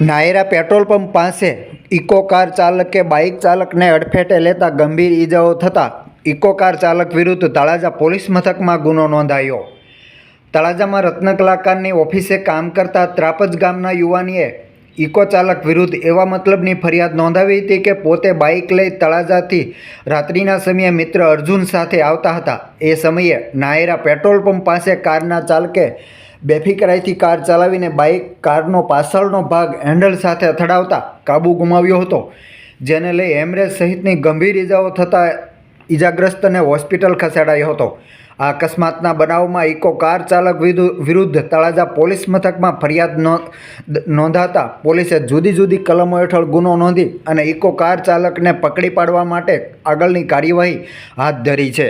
Naira petrol pump પાસે Eeco car ચાલકે, bike ચાલકને અડફેટે લેતા ગંભીર ઈજાઓ થતાં ઇકો કાર ચાલક વિરુદ્ધ તળાજા પોલીસ મથકમાં ગુનો નોંધાયો. તળાજામાં રત્નકલાકારની ઓફિસે કામ કરતા ત્રાપજ ગામના યુવાનીએ ઇકો ચાલક વિરુદ્ધ એવા મતલબની ફરિયાદ નોંધાવી હતી કે પોતે બાઇક લઈ તળાજાથી રાત્રિના સમયે મિત્ર અર્જુન સાથે આવતા હતા. એ સમયે નાયરા પેટ્રોલ પંપ પાસે કારના ચાલકે બેફિકરાઈથી કાર ચલાવીને બાઇક, કારનો પાછળનો ભાગ હેન્ડલ સાથે અથડાવતા કાબુ ગુમાવ્યો હતો, જેને લઈ હેમરેજ સહિતની ગંભીર ઇજાઓ થતાં ઇજાગ્રસ્તને હોસ્પિટલ ખસેડાયો હતો. આ અકસ્માતના બનાવમાં ઇકો કાર ચાલક વિરુદ્ધ તળાજા પોલીસ મથકમાં ફરિયાદ નોંધાતા પોલીસે જુદી જુદી કલમો હેઠળ ગુનો નોંધી અને ઇકો કાર ચાલકને પકડી પાડવા માટે આગળની કાર્યવાહી હાથ ધરી છે.